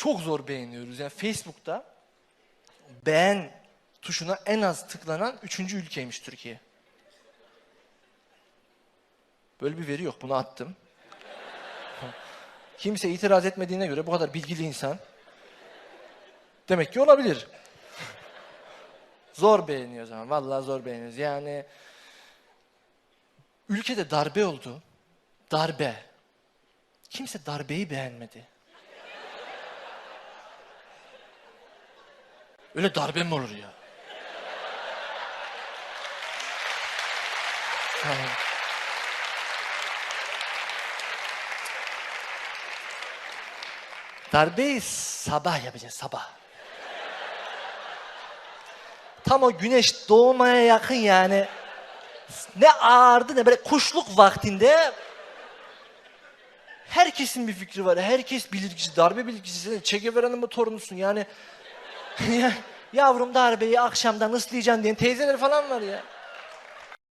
çok zor beğeniyoruz. Yani Facebook'ta beğen tuşuna en az tıklanan üçüncü ülkeymiş Türkiye. Böyle bir veri yok. Bunu attım. Kimse itiraz etmediğine göre bu kadar bilgili insan demek ki olabilir. zor beğeniyor o zaman. Vallahi zor beğeniyoruz. Yani ülkede darbe oldu. Darbe. Kimse darbeyi beğenmedi. Öyle darbe mi olur ya? Yani- Darbeyi sabah yapacağız sabah. Tam o güneş doğmaya yakın yani. Ne ağırdı ne böyle kuşluk vaktinde herkesin bir fikri var. Herkes bilirkişi, darbe bilirkişisi. Guevara'nın mı torunusun yani? Ya, Yavrum darbeyi akşamdan ıslayacaksın diyen teyzeler falan var ya.